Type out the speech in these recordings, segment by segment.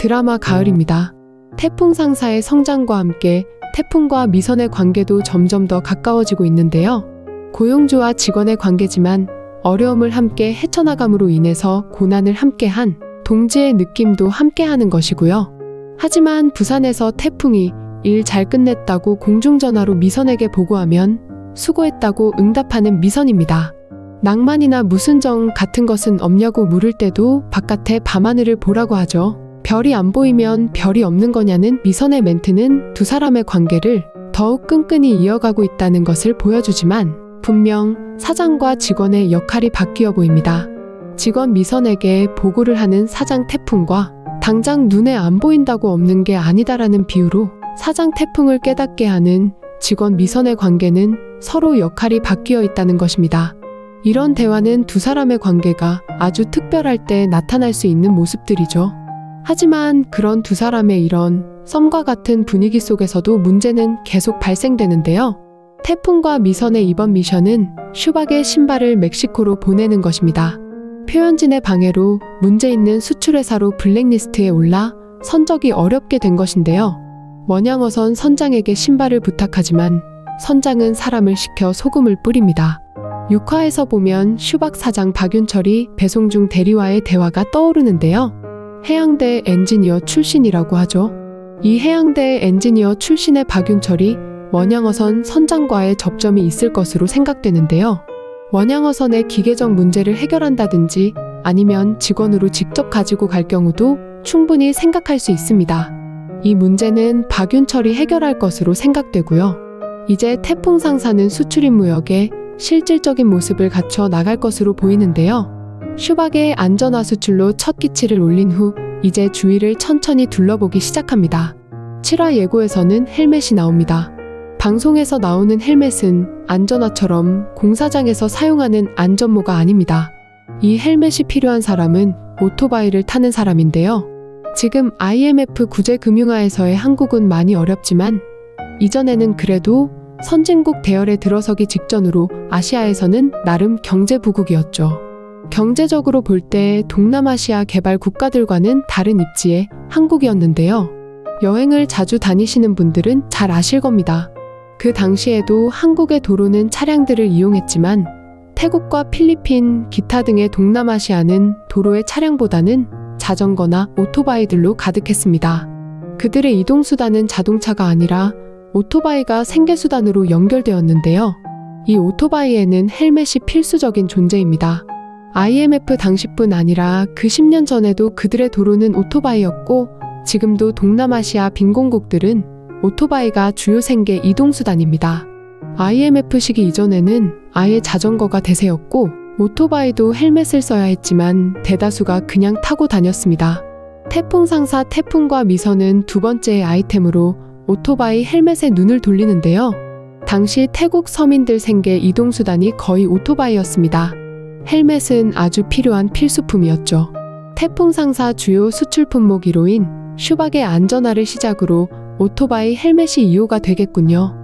드라마 가을입니다. 태풍 상사의 성장과 함께 태풍과 미선의 관계도 점점 더 가까워지고 있는데요. 고용주와 직원의 관계지만 어려움을 함께 헤쳐나감으로 인해서 고난을 함께한 동지의 느낌도 함께하는 것이고요. 하지만 부산에서 태풍이 일 잘 끝냈다고 공중전화로 미선에게 보고하면 수고했다고 응답하는 미선입니다. 낭만이나 무슨 정 같은 것은 없냐고 물을 때도 바깥에 밤하늘을 보라고 하죠. 별이 안 보이면 별이 없는 거냐는 미선의 멘트는 두 사람의 관계를 더욱 끈끈이 이어가고 있다는 것을 보여주지만 분명 사장과 직원의 역할이 바뀌어 보입니다. 직원 미선에게 보고를 하는 사장 태풍과 당장 눈에 안 보인다고 없는 게 아니다라는 비유로 사장 태풍을 깨닫게 하는 직원 미선의 관계는 서로 역할이 바뀌어 있다는 것입니다. 이런 대화는 두 사람의 관계가 아주 특별할 때 나타날 수 있는 모습들이죠. 하지만 그런 두 사람의 이런 썸과 같은 분위기 속에서도 문제는 계속 발생되는데요. 태풍과 미선의 이번 미션은 슈박의 신발을 멕시코로 보내는 것입니다. 표현진의 방해로 문제 있는 수출회사로 블랙리스트에 올라 선적이 어렵게 된 것인데요. 원양어선 선장에게 신발을 부탁하지만 선장은 사람을 시켜 소금을 뿌립니다. 6화에서 보면 슈박 사장 박윤철이 배송 중 대리와의 대화가 떠오르는데요. 해양대 엔지니어 출신이라고 하죠. 이 해양대 엔지니어 출신의 박윤철이 원양어선 선장과의 접점이 있을 것으로 생각되는데요. 원양어선의 기계적 문제를 해결한다든지 아니면 직원으로 직접 가지고 갈 경우도 충분히 생각할 수 있습니다. 이 문제는 박윤철이 해결할 것으로 생각되고요. 이제 태풍 상사는 수출입 무역에 실질적인 모습을 갖춰 나갈 것으로 보이는데요. 슈박의 안전화 수출로 첫 기치를 올린 후 이제 주위를 천천히 둘러보기 시작합니다. 7화 예고에서는 헬멧이 나옵니다. 방송에서 나오는 헬멧은 안전화처럼 공사장에서 사용하는 안전모가 아닙니다. 이 헬멧이 필요한 사람은 오토바이를 타는 사람인데요. 지금 IMF 구제금융화에서의 한국은 많이 어렵지만 이전에는 그래도 선진국 대열에 들어서기 직전으로 아시아에서는 나름 경제부국이었죠. 경제적으로 볼 때 동남아시아 개발 국가들과는 다른 입지의 한국이었는데요. 여행을 자주 다니시는 분들은 잘 아실 겁니다. 그 당시에도 한국의 도로는 차량들을 이용했지만 태국과 필리핀, 기타 등의 동남아시아는 도로의 차량보다는 자전거나 오토바이들로 가득했습니다. 그들의 이동수단은 자동차가 아니라 오토바이가 생계수단으로 연결되었는데요. 이 오토바이에는 헬멧이 필수적인 존재입니다. IMF 당시뿐 아니라 그 10년 전에도 그들의 도로는 오토바이였고 지금도 동남아시아 빈공국들은 오토바이가 주요 생계 이동수단입니다. IMF 시기 이전에는 아예 자전거가 대세였고 오토바이도 헬멧을 써야 했지만 대다수가 그냥 타고 다녔습니다. 태풍 상사 태풍과 미선은 두 번째의 아이템으로 오토바이 헬멧에 눈을 돌리는데요. 당시 태국 서민들 생계 이동수단이 거의 오토바이였습니다. 헬멧은 아주 필요한 필수품이었죠. 태풍 상사 주요 수출 품목 1호인 슈박의 안전화를 시작으로 오토바이 헬멧이 2호가 되겠군요.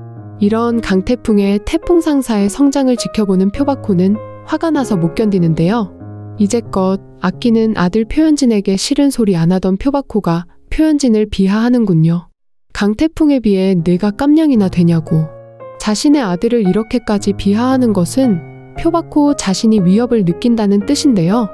이런 강태풍의 태풍 상사의 성장을 지켜보는 표바코는 화가 나서 못 견디는데요. 이제껏 아끼는 아들 표현진에게 싫은 소리 안 하던 표바코가 표현진을 비하하는군요. 강태풍에 비해 내가 깜냥이나 되냐고. 자신의 아들을 이렇게까지 비하하는 것은 표바코 자신이 위협을 느낀다는 뜻인데요.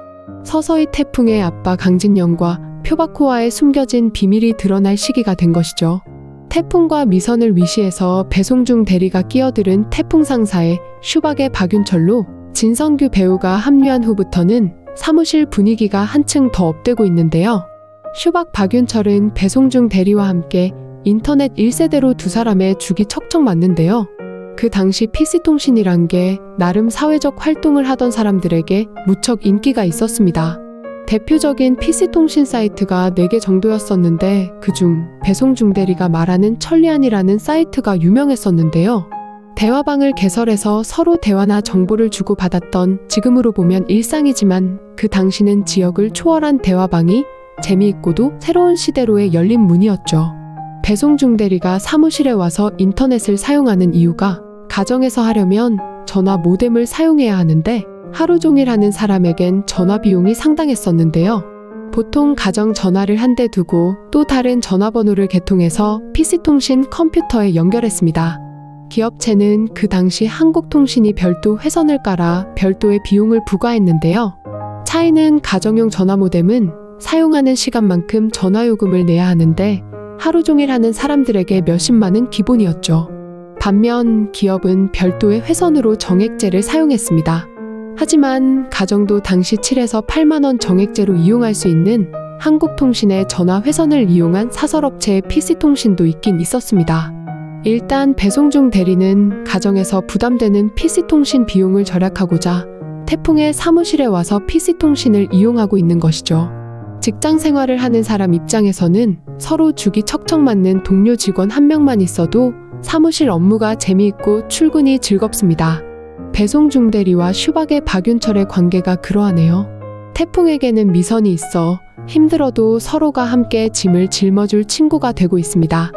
서서히 태풍의 아빠 강진영과 표바코와의 숨겨진 비밀이 드러날 시기가 된 것이죠. 태풍과 미선을 위시해서 배송중 대리가 끼어들은 태풍 상사의 슈박의 박윤철로 진성규 배우가 합류한 후부터는 사무실 분위기가 한층 더 업되고 있는데요. 슈박 박윤철은 배송중 대리와 함께 인터넷 1세대로 두 사람의 죽이 척척 맞는데요. 그 당시 PC통신이란 게 나름 사회적 활동을 하던 사람들에게 무척 인기가 있었습니다. 대표적인 PC통신 사이트가 4개 정도였었는데 그중 배송중 대리가 말하는 천리안이라는 사이트가 유명했었는데요. 대화방을 개설해서 서로 대화나 정보를 주고받았던 지금으로 보면 일상이지만 그 당시는 지역을 초월한 대화방이 재미있고도 새로운 시대로의 열린 문이었죠. 배송 중 대리가 사무실에 와서 인터넷을 사용하는 이유가 가정에서 하려면 전화 모뎀을 사용해야 하는데 하루 종일 하는 사람에겐 전화 비용이 상당했었는데요. 보통 가정 전화를 한 대 두고 또 다른 전화번호를 개통해서 PC통신 컴퓨터에 연결했습니다. 기업체는 그 당시 한국통신이 별도 회선을 깔아 별도의 비용을 부과했는데요. 차이는 가정용 전화 모뎀은 사용하는 시간만큼 전화요금을 내야 하는데 하루 종일 하는 사람들에게 몇십만은 기본이었죠. 반면 기업은 별도의 회선으로 정액제를 사용했습니다. 하지만 가정도 당시 7에서 8만 원 정액제로 이용할 수 있는 한국통신의 전화 회선을 이용한 사설업체의 PC통신도 있긴 있었습니다. 일단 배송 중 대리는 가정에서 부담되는 PC통신 비용을 절약하고자 태풍의 사무실에 와서 PC통신을 이용하고 있는 것이죠. 직장 생활을 하는 사람 입장에서는 서로 주기 척척 맞는 동료 직원 한 명만 있어도 사무실 업무가 재미있고 출근이 즐겁습니다. 배송 중대리와 슈박의 박윤철의 관계가 그러하네요. 태풍에게는 미선이 있어 힘들어도 서로가 함께 짐을 짊어줄 친구가 되고 있습니다.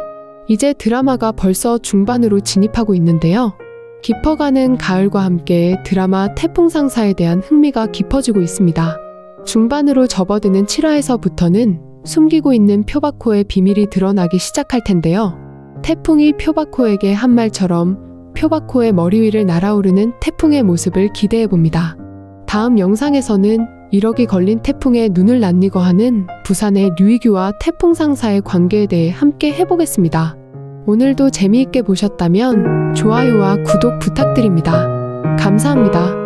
이제 드라마가 벌써 중반으로 진입하고 있는데요. 깊어가는 가을과 함께 드라마 태풍 상사에 대한 흥미가 깊어지고 있습니다. 중반으로 접어드는 7화에서부터는 숨기고 있는 표바코의 비밀이 드러나기 시작할 텐데요. 태풍이 표바코에게 한 말처럼 표바코의 머리 위를 날아오르는 태풍의 모습을 기대해 봅니다. 다음 영상에서는 1억이 걸린 태풍에 눈을 낯익어 하는 부산의 류이규와 태풍 상사의 관계에 대해 함께 해보겠습니다. 오늘도 재미있게 보셨다면 좋아요와 구독 부탁드립니다. 감사합니다.